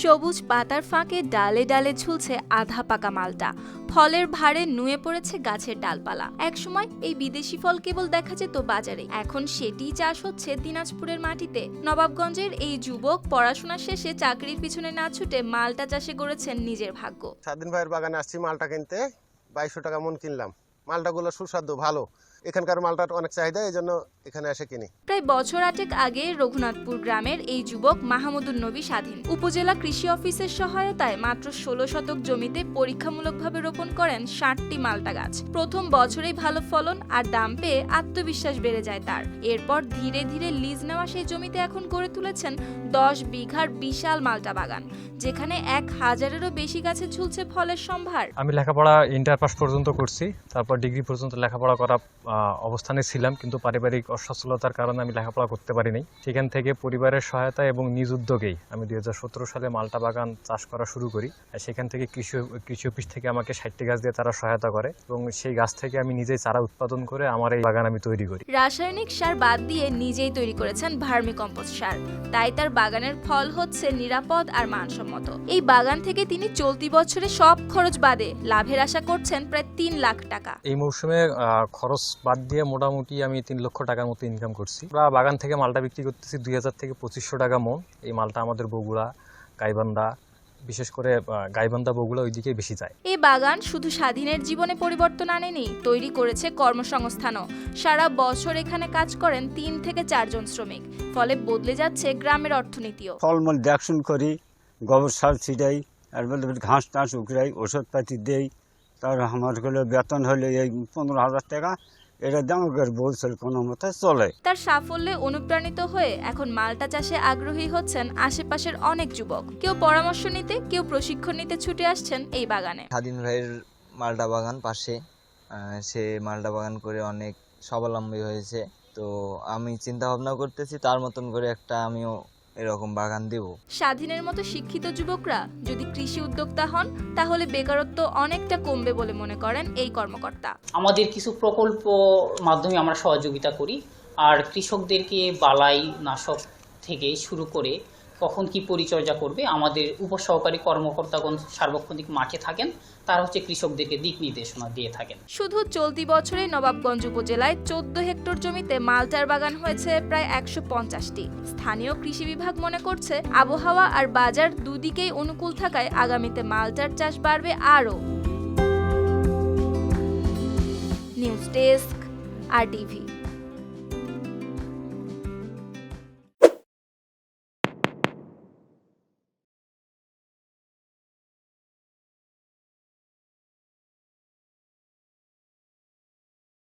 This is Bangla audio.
সবুজ পাতার ফাঁকে ডালে ডালে ঝুলছে আধা পাকা মালটা। ফলের ভারে নুয়ে পড়েছে গাছের ডালপালা। একসময় এই বিদেশি ফল কেবল দেখা যেত বাজারে। এখন সেটিই চাষ হচ্ছে দিনাজপুরের মাটিতে। নবাবগঞ্জের এই যুবক পড়াশোনা শেষে চাকরির পিছনে না ছুটে মালটা চাষে গড়েছেন নিজের ভাগ্য। স্বাধীন ভাইয়ের বাগানে আসছি মালটা কিনতে, বাইশশো টাকা মন কিনলাম। মালটাগুলো সুস্বাদু ভালো। এখানকার মালটার অনেক চাহিদা এই জন্য এখানে এসে কিনি। প্রায় বছর আটেক আগে রঘুনাথপুর গ্রামের এই যুবক মাহমুদুর নবী স্বাধীন। উপজেলা কৃষি অফিসের সহায়তায় মাত্র ষোলো শতক জমিতে পরীক্ষামূলকভাবে রোপণ করেন ষাটটি মালটা গাছ। প্রথম বছরেই ভালো ফলন আর দাম পেয়ে আত্মবিশ্বাস বেড়ে যায় তার। এরপর ধীরে ধীরে লিজ নেওয়া সেই জমিতে এখন গড়ে তুলেছেন দশ বিঘার বিশাল মালটা বাগান যেখানে এক হাজারেরও বেশি গাছে ঝুলছে ফলের সম্ভার। আমি লেখাপড়া ইন্টার পাস পর্যন্ত করছি তারপর ডিগ্রি পর্যন্ত লেখাপড়া করা অবস্থানে ছিলাম, কিন্তু পারিবারিক অসচ্ছলতার কারণে আমি লেখাপড়া করতে পারিনি। সেখান থেকে পরিবারের সহায়তা এবং নিজ উদ্যোগেই আমি দু হাজার সতেরো সালে মালটা বাগান চাষ করা শুরু করি। সেখান থেকে কৃষি কৃষি অফিস থেকে আমাকে ষাটটি গাছ দিয়ে তারা সহায়তা করে এবং সেই গাছ থেকে আমি নিজেই চারা উৎপাদন করে আমার এই বাগান আমি তৈরি করি। রাসায়নিক সার বাদ দিয়ে নিজেই তৈরি করেছেন ভার্মি কম্পোস্ট সার। তাই তার বাগানের ফল হচ্ছে নিরাপদ আর মানসম্মত। এই বাগান থেকে তিনি চলতি বছরে সব খরচ বাদে লাভের আশা করছেন প্রায় তিন লাখ টাকা। এই মৌসুমে খরচ বাদ দিয়ে মোটামুটি আমি তিন লক্ষ টাকার মতো ইনকাম করছি। আমরা বাগান থেকে মালটা বিক্রি করতেছি দুই হাজার থেকে পঁচিশশো টাকা মন। এই মালটা আমাদের বগুড়া গাইবান্ধা বিশেষ করে গাইবান্ধা বগুড়া ওইদিকে বেশি যায়। এই বাগান শুধু স্বাধীনের জীবনে পরিবর্তন আনেনি তৈরি করেছে কর্মসংস্থানও। সারা বছর এখানে কাজ করেন তিন থেকে চারজন শ্রমিক ফলে বদলে যাচ্ছে গ্রামের অর্থনীতিও। ফলমূল দেখশুন করি গোবর সার ছিটাই আর ঘাস টাস উকড়াই ওষুধপাতি দেই তার আমার হলো বেতন হলে এই পনেরো হাজার টাকা এটা দাম করে বলছিল কোনো মতে চলে। তার সাফল্যে অনুপ্রাণিত হয়ে এখন মালটা চাষে আগ্রহী হচ্ছেন আশেপাশের অনেক যুবক। কেউ পরামর্শ নিতে কেউ প্রশিক্ষণ নিতে ছুটে আসছেন এই বাগানে। স্বাধীন ভাইয়ের মালটা বাগান পাশে সে মালটা বাগান করে অনেক স্বাবলম্বী হয়েছে। তো আমি চিন্তা ভাবনা করতেছি তার মতন করে একটা আমিও এরকম বাগান দেব। স্বাধীনের মতো শিক্ষিত যুবকরা যদি কৃষি উদ্যোক্তা হন তাহলে বেকারত্ব অনেকটা কমবে বলে মনে করেন এই কর্মকর্তা। আমাদের কিছু প্রকল্প মাধ্যমে আমরা সহযোগিতা করি আর কৃষকদেরকে বালাই নাশক থেকে শুরু করে কখন কি পরিচর্যা করবে, আমাদের উপসহকারী কর্মকর্তাগণ সার্বক্ষণিক মাঠে থাকেন, তারা হচ্ছে কৃষকদেরকে দিক নির্দেশনা দিয়ে থাকেন। শুধু চলতি বছরে নবাবগঞ্জ উপজেলায় চোদ্দ হেক্টর জমিতে মালটার বাগান হয়েছে প্রায় একশো পঞ্চাশটি। স্থানীয় কৃষি বিভাগ মনে করছে, আবহাওয়া আর বাজার দুদিকেই অনুকূল থাকায় আগামীতে মালটার চাষ বাড়বে আরও। নিউজ ডেস্ক, আর টিভি